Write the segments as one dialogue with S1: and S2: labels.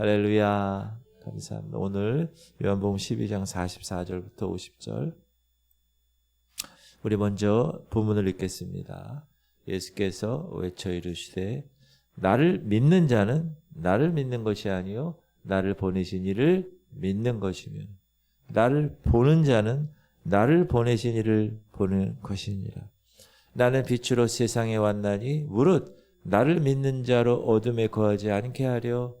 S1: 할렐루야. 감사합니다. 오늘 요한복음 12장 44절부터 50절. 우리 먼저 부문을 읽겠습니다. 예수께서 외쳐 이르시되 나를 믿는 자는 나를 믿는 것이 아니요 나를 보내신 이를 믿는 것이며 나를 보는 자는 나를 보내신 이를 보는 것이니라. 나는 빛으로 세상에 왔나니 무릇 나를 믿는 자로 어둠에 거하지 않게 하려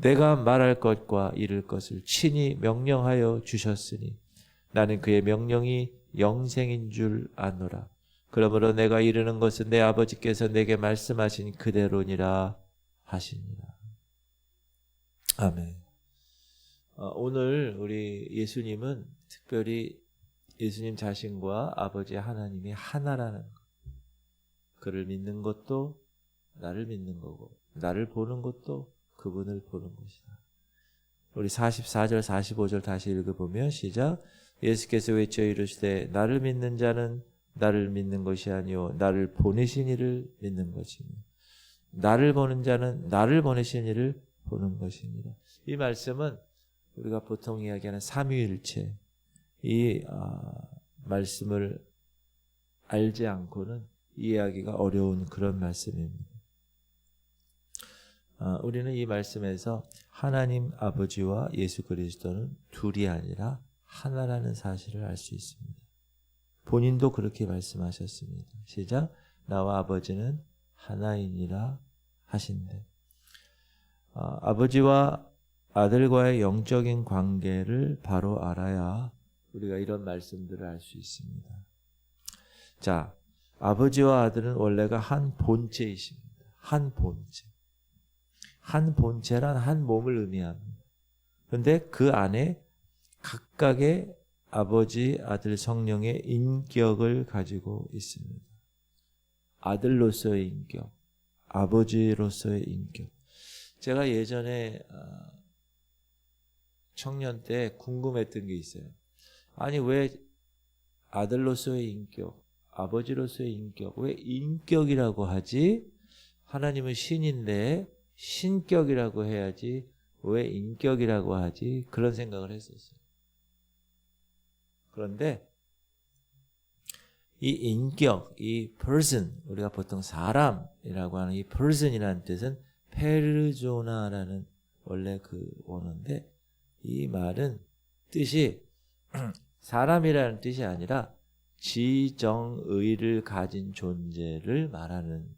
S1: 내가 말할 것과 이를 것을 친히 명령하여 주셨으니 나는 그의 명령이 영생인 줄 아노라. 그러므로 내가 이르는 것은 내 아버지께서 내게 말씀하신 그대로니라 하시니라. 아멘. 어, 오늘 우리 예수님은 특별히 예수님 자신과 아버지 하나님이 하나라는 것. 그를 믿는 것도 나를 믿는 거고 나를 보는 것도 그분을 보는 것이다. 우리 44절 45절 다시 읽어보면 시작 예수께서 외쳐 이르시되 나를 믿는 자는 나를 믿는 것이 아니요 나를 보내신 이를 믿는 것이며 나를 보는 자는 나를 보내신 이를 보는 것이니라. 이 말씀은 우리가 보통 이야기하는 삼위일체 이 아, 말씀을 알지 않고는 이해하기가 어려운 그런 말씀입니다. 아, 우리는 이 말씀에서 하나님 아버지와 예수 그리스도는 둘이 아니라 하나라는 사실을 알 수 있습니다. 본인도 그렇게 말씀하셨습니다. 시작. 나와 아버지는 하나이니라 하신대. 아, 아버지와 아들과의 영적인 관계를 바로 알아야 우리가 이런 말씀들을 알 수 있습니다. 자, 아버지와 아들은 원래가 한 본체이십니다. 한 본체. 한 본체란 한 몸을 의미합니다. 그런데 그 안에 각각의 아버지, 아들, 성령의 인격을 가지고 있습니다. 아들로서의 인격, 아버지로서의 인격. 제가 예전에 아, 청년 때 궁금했던 게 있어요. 아니 왜 아들로서의 인격, 아버지로서의 인격, 왜 인격이라고 하지? 하나님은 신인데 신격이라고 해야지 왜 인격이라고 하지? 그런 생각을 했었어요. 그런데 이 인격, 이 person, 우리가 보통 사람이라고 하는 이 person이라는 뜻은 페르조나라는 원래 그 원어인데 이 말은 뜻이 사람이라는 뜻이 아니라 지정의를 가진 존재를 말하는.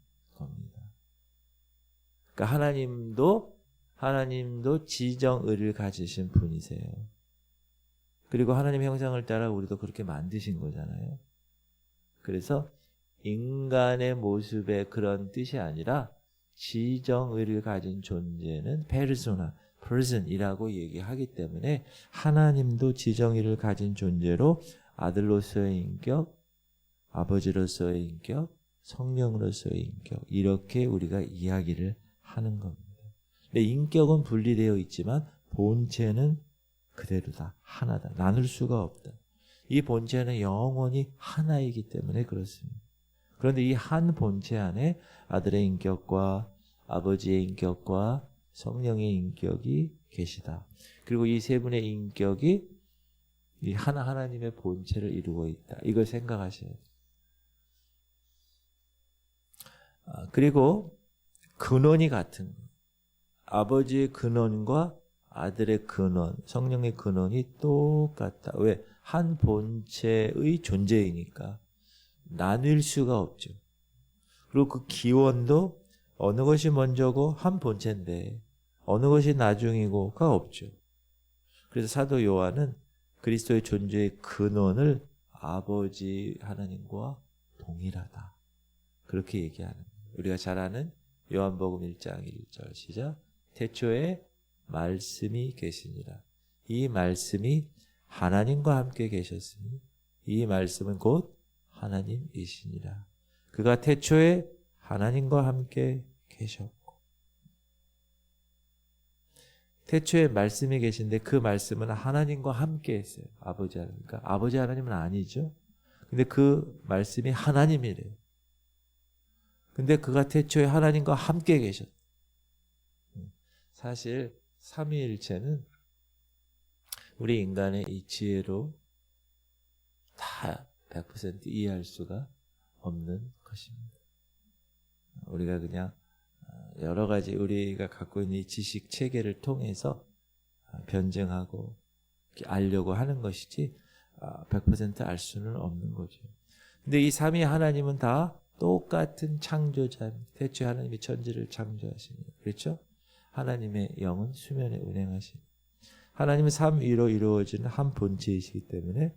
S1: 그러니까 하나님도 하나님도 지정 의를 가지신 분이세요. 그리고 하나님 형상을 따라 우리도 그렇게 만드신 거잖아요. 그래서 인간의 모습의 그런 뜻이 아니라 지정의를 가진 존재는 페르소나, person이라고 얘기하기 때문에 하나님도 지정의를 가진 존재로 아들로서의 인격, 아버지로서의 인격, 성령으로서의 인격 이렇게 우리가 이야기를 하는 겁니다. 근데 인격은 분리되어 있지만 본체는 그대로다. 하나다. 나눌 수가 없다. 이 본체는 영원히 하나이기 때문에 그렇습니다. 그런데 이 한 본체 안에 아들의 인격과 아버지의 인격과 성령의 인격이 계시다. 그리고 이 세 분의 인격이 이 하나 하나님의 본체를 이루고 있다. 이걸 생각하셔야 돼요. 아, 그리고 근원이 같은 아버지의 근원과 아들의 근원, 성령의 근원이 똑같다. 왜? 한 본체의 존재이니까 나눌 수가 없죠. 그리고 그 기원도 어느 것이 먼저고 한 본체인데 어느 것이 나중이고가 없죠. 그래서 사도 요한은 그리스도의 존재의 근원을 아버지 하나님과 동일하다. 그렇게 얘기하는. 우리가 잘 아는 요한복음 1장 1절 시작. 태초에 말씀이 계시니라. 이 말씀이 하나님과 함께 계셨으니 이 말씀은 곧 하나님이시니라. 그가 태초에 하나님과 함께 계셨고 태초에 말씀이 계신데 그 말씀은 하나님과 함께 했어요. 아버지 하나님. 그러니까 아버지 하나님은 아니죠. 근데 그 말씀이 하나님이래요. 근데 그가 태초에 하나님과 함께 계셨. 사실 삼위일체는 우리 인간의 이 지혜로 다 100% 이해할 수가 없는 것입니다. 우리가 그냥 여러 가지 우리가 갖고 있는 이 지식 체계를 통해서 변증하고 알려고 하는 것이지 100%알 수는 없는 거죠. 근데 이 삼위 하나님은 다 똑같은 창조자, 대체 하나님이 천지를 창조하시니 그렇죠? 하나님의 영은 수면에 운행하시니 하나님은 삼위로 이루어지는 한 본체이시기 때문에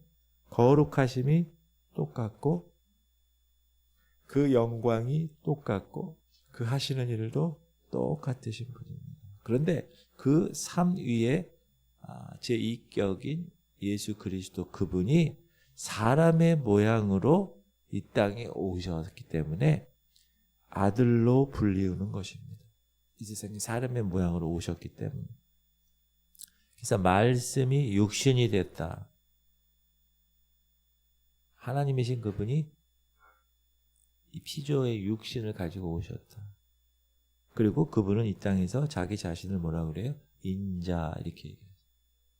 S1: 거룩하심이 똑같고 그 영광이 똑같고 그 하시는 일도 똑같으신 분입니다. 그런데 그 삼위의 아, 제2격인 예수 그리스도 그분이 사람의 모양으로 이 땅에 오셨기 때문에 아들로 불리우는 것입니다. 이 세상에 사람의 모양으로 오셨기 때문에. 그래서 말씀이 육신이 됐다. 하나님이신 그분이 이 피조의 육신을 가지고 오셨다. 그리고 그분은 이 땅에서 자기 자신을 뭐라 그래요? 인자 이렇게 얘기해요.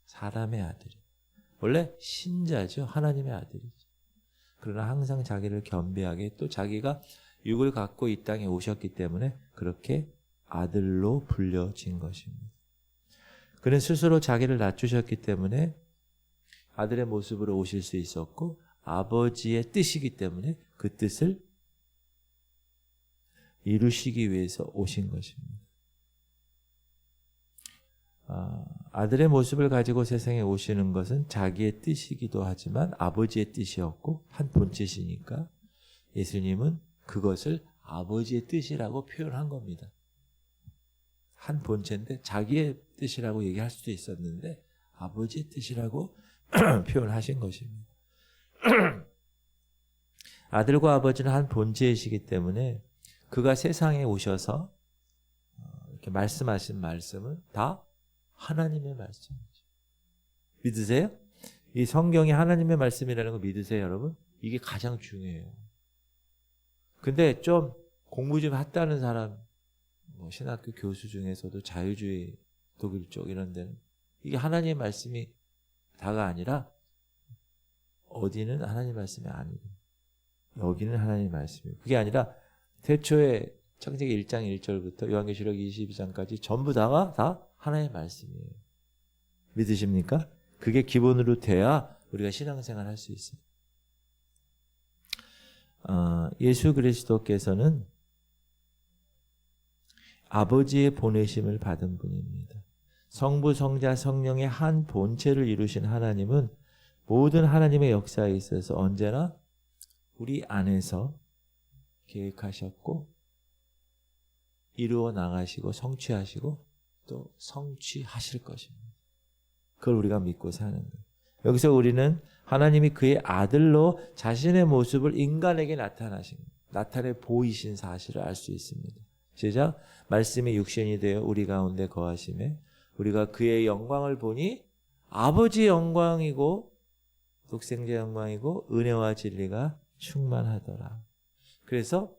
S1: 사람의 아들이. 원래 신자죠. 하나님의 아들이죠. 그러나 항상 자기를 겸비하게 또 자기가 육을 갖고 이 땅에 오셨기 때문에 그렇게 아들로 불려진 것입니다. 그는 스스로 자기를 낮추셨기 때문에 아들의 모습으로 오실 수 있었고 아버지의 뜻이기 때문에 그 뜻을 이루시기 위해서 오신 것입니다. 아, 들의 모습을 가지고 세상에 오시는 것은 자기의 뜻이기도 하지만 아버지의 뜻이었고 한 본체시니까 예수님은 그것을 아버지의 뜻이라고 표현한 겁니다. 한 본체인데 자기의 뜻이라고 얘기할 수도 있었는데 아버지의 뜻이라고 표현하신 것입니다. 아들과 아버지는 한 본체이시기 때문에 그가 세상에 오셔서 어, 이렇게 말씀하신 말씀은 다 하나님의 말씀이죠. 믿으세요? 이 성경이 하나님의 말씀이라는 거 믿으세요, 여러분? 이게 가장 중요해요. 근데 좀 공부 좀 했다는 사람, 뭐 신학교 교수 중에서도 자유주의 독일 쪽 이런 데는 이게 하나님의 말씀이 다가 아니라 어디는 하나님 말씀이 아니고 여기는 하나님 말씀이고 그게 아니라 태초에 창세기 1장 1절부터 요한계시록 22장까지 전부 다가 다 하나의 말씀이에요. 믿으십니까? 그게 기본으로 돼야 우리가 신앙생활 할 수 있어요. 어, 예수 그리스도께서는 아버지의 보내심을 받은 분입니다. 성부, 성자, 성령의 한 본체를 이루신 하나님은 모든 하나님의 역사에 있어서 언제나 우리 안에서 계획하셨고 이루어 나가시고 성취하시고 또 성취하실 것입니다. 그걸 우리가 믿고 사는 거예요. 여기서 우리는 하나님이 그의 아들로 자신의 모습을 인간에게 나타나신 나타내 보이신 사실을 알 수 있습니다. 시작 말씀이 육신이 되어 우리 가운데 거하심에 우리가 그의 영광을 보니 아버지의 영광이고 독생자 영광이고 은혜와 진리가 충만하더라. 그래서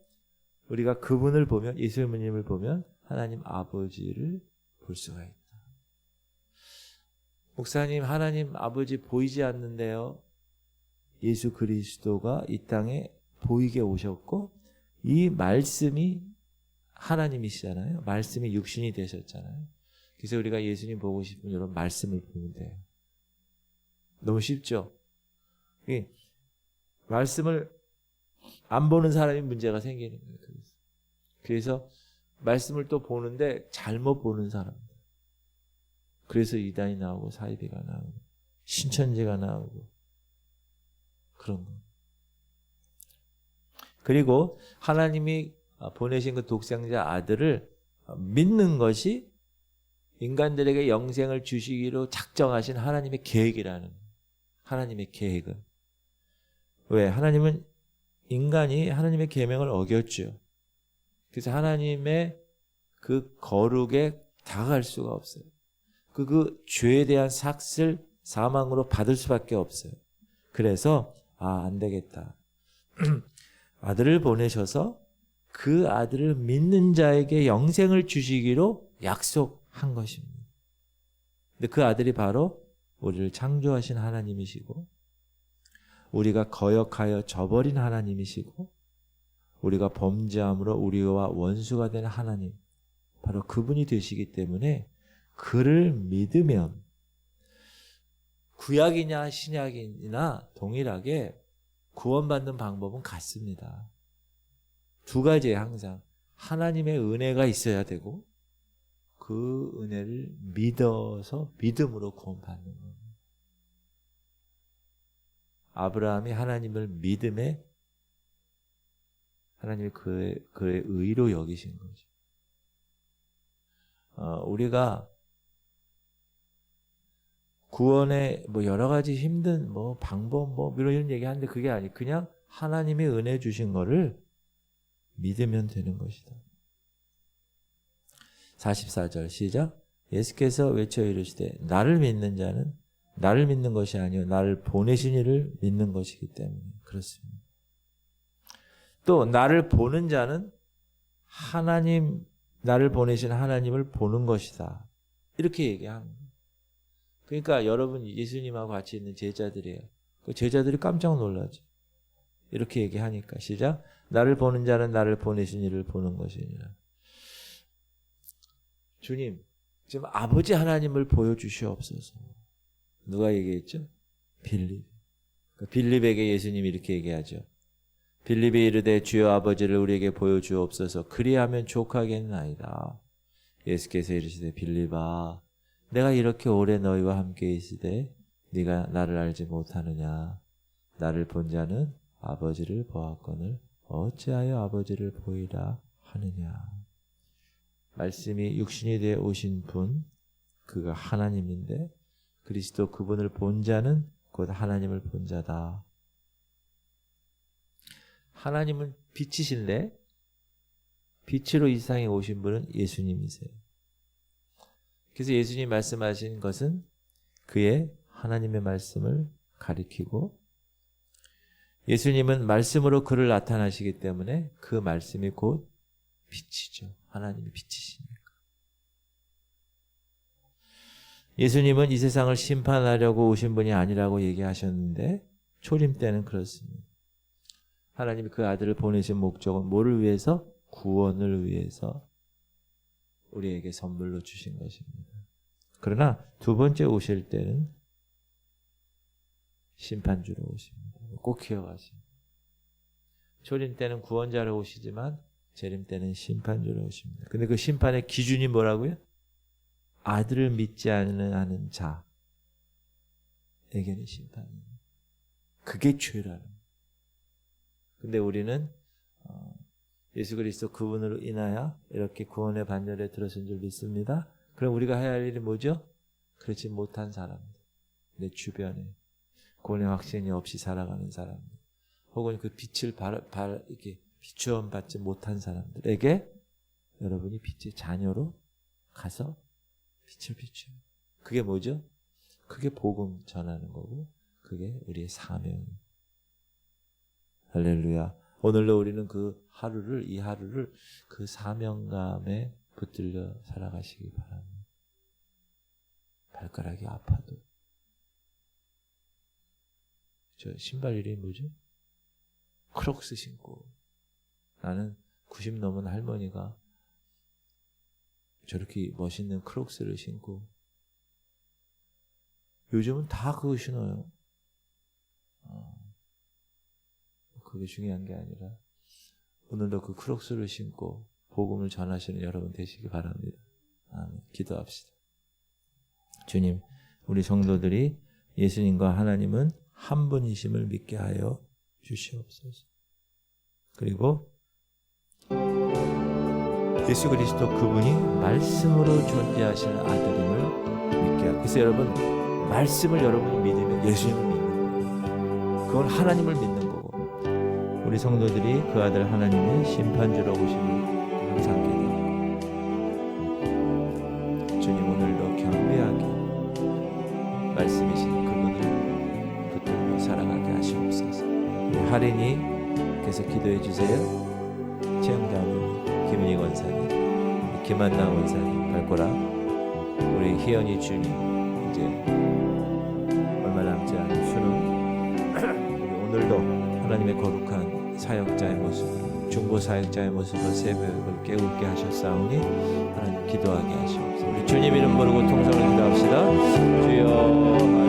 S1: 우리가 그분을 보면 예수님을 보면 하나님 아버지를 볼 수가 있다. 목사님 하나님 아버지 보이지 않는데요. 예수 그리스도가 이 땅에 보이게 오셨고 이 말씀이 하나님이시잖아요. 말씀이 육신이 되셨잖아요. 그래서 우리가 예수님 보고 싶으면 이런 말씀을 보면 돼요. 너무 쉽죠? 말씀을 안 보는 사람이 문제가 생기는 거예요. 그래서. 말씀을 또 보는데 잘못 보는 사람. 그래서 이단이 나오고 사이비가 나오고 신천지가 나오고 그런 거. 그리고 하나님이 보내신 그 독생자 아들을 믿는 것이 인간들에게 영생을 주시기로 작정하신 하나님의 계획이라는 하나님의 계획은 왜 하나님은 인간이 하나님의 계명을 어겼죠. 그래서 하나님의 그 거룩에 다가갈 수가 없어요. 그, 그 죄에 대한 삭슬 사망으로 받을 수밖에 없어요. 그래서 아, 안 되겠다. 아들을 보내셔서 그 아들을 믿는 자에게 영생을 주시기로 약속한 것입니다. 근데 그 아들이 바로 우리를 창조하신 하나님이시고 우리가 거역하여 저버린 하나님이시고 우리가 범죄함으로 우리와 원수가 된 하나님 바로 그분이 되시기 때문에 그를 믿으면 구약이냐 신약이나 동일하게 구원받는 방법은 같습니다. 두 가지에 항상 하나님의 은혜가 있어야 되고 그 은혜를 믿어서 믿음으로 구원받는 겁니다. 아브라함이 하나님을 믿음에 하나님이 그의, 그의 의로 여기신 거죠. 어, 우리가 구원의 뭐 여러 가지 힘든 뭐 방법 뭐 이런 얘기 하는데 그게 아니 그냥 하나님의 은혜 주신 거를 믿으면 되는 것이다. 44절 시작. 예수께서 외쳐 이르시되 나를 믿는 자는 나를 믿는 것이 아니요 나를 보내신 이를 믿는 것이기 때문에 그렇습니다. 또 나를 보는 자는 하나님 나를 보내신 하나님을 보는 것이다. 이렇게 얘기합니다. 그러니까 여러분 예수님하고 같이 있는 제자들이에요. 그 제자들이 깜짝 놀라죠. 이렇게 얘기하니까 시작. 나를 보는 자는 나를 보내신 이를 보는 것이니라. 주님, 지금 아버지 하나님을 보여주시옵소서. 누가 얘기했죠? 빌립. 그 빌립에게 예수님이 이렇게 얘기하죠. 빌립이 이르되 주여 아버지를 우리에게 보여주옵소서. 그리하면 족하겠나이다. 예수께서 이르시되 빌립아 내가 이렇게 오래 너희와 함께 있으되 네가 나를 알지 못하느냐 나를 본 자는 아버지를 보았거늘 어찌하여 아버지를 보이라 하느냐 말씀이 육신이 되어 오신 분 그가 하나님인데 그리스도 그분을 본 자는 곧 하나님을 본 자다 하나님은 빛이신데 빛으로 이 세상에 오신 분은 예수님이세요 그래서 예수님 말씀하신 것은 그의 하나님의 말씀을 가리키고 예수님은 말씀으로 그를 나타나시기 때문에 그 말씀이 곧 빛이죠. 하나님의 빛이시니까. 예수님은 이 세상을 심판하려고 오신 분이 아니라고 얘기하셨는데 초림 때는 그렇습니다. 하나님이 그 아들을 보내신 목적은 뭐를 위해서? 구원을 위해서 우리에게 선물로 주신 것입니다. 그러나 두 번째 오실 때는 심판주로 오십니다. 꼭 기억하십니다. 초림 때는 구원자로 오시지만 재림 때는 심판주로 오십니다. 근데 그 심판의 기준이 뭐라고요? 아들을 믿지 않는 자 에게는 심판입니다. 그게 죄라는. 근데 우리는 어, 예수 그리스도 그분으로 인하여 이렇게 구원의 반열에 들어선 줄 믿습니다. 그럼 우리가 해야 할 일이 뭐죠? 그렇지 못한 사람들. 내 주변에 구원의 확신이 없이 살아가는 사람들. 혹은 그 빛을 발, 발, 이렇게 비추어 받지 못한 사람들에게 여러분이 빛의 자녀로 가서 빛을 비춰요. 그게 뭐죠? 그게 복음 전하는 거고, 그게 우리의 사명입니다. 할렐루야. 오늘도 우리는 그 하루를, 이 하루를 그 사명감에 붙들려 살아가시기 바랍니다. 발가락이 아파도. 저 신발 이름이 뭐죠? 크록스 신고. 나는 90 넘은 할머니가 저렇게 멋있는 크록스를 신고 요즘은 다 그거 신어요. 어, 그게 중요한 게 아니라 오늘도 그 크록스를 신고 복음을 전하시는 여러분 되시기 바랍니다. 아멘. 기도합시다. 주님, 우리 성도들이 예수님과 하나님은 한 분이심을 믿게 하여 주시옵소서. 그리고 예수 그리스도 그분이 말씀으로 존재하시는 아들임을 믿게 하고 그래서 여러분 말씀을 여러분이 믿으면 예수님을 믿는 거예요. 그건 하나님을 믿는 우리 성도들이 그 아들 하나님의 심판주로 오심을 항상 기도하고 주님 오늘도 경배하게 말씀이신 그분을 붙들고 살아가게 하시옵소서. 우리 할인이 계속 기도해 주세요. 최영자님 김은희 원사님 김한나 원사님 발꼬라 우리 희연이 주님 이제 얼마 남지 않은 수능 오늘도 하나님의 거룩한 사역자의 모습 중보 사역자의 모습으로 새벽을 깨우게 하셨사오니 하나님 기도하게 하시옵소서. 우리 주님 이름 부르고 통성을 기도합시다. 주여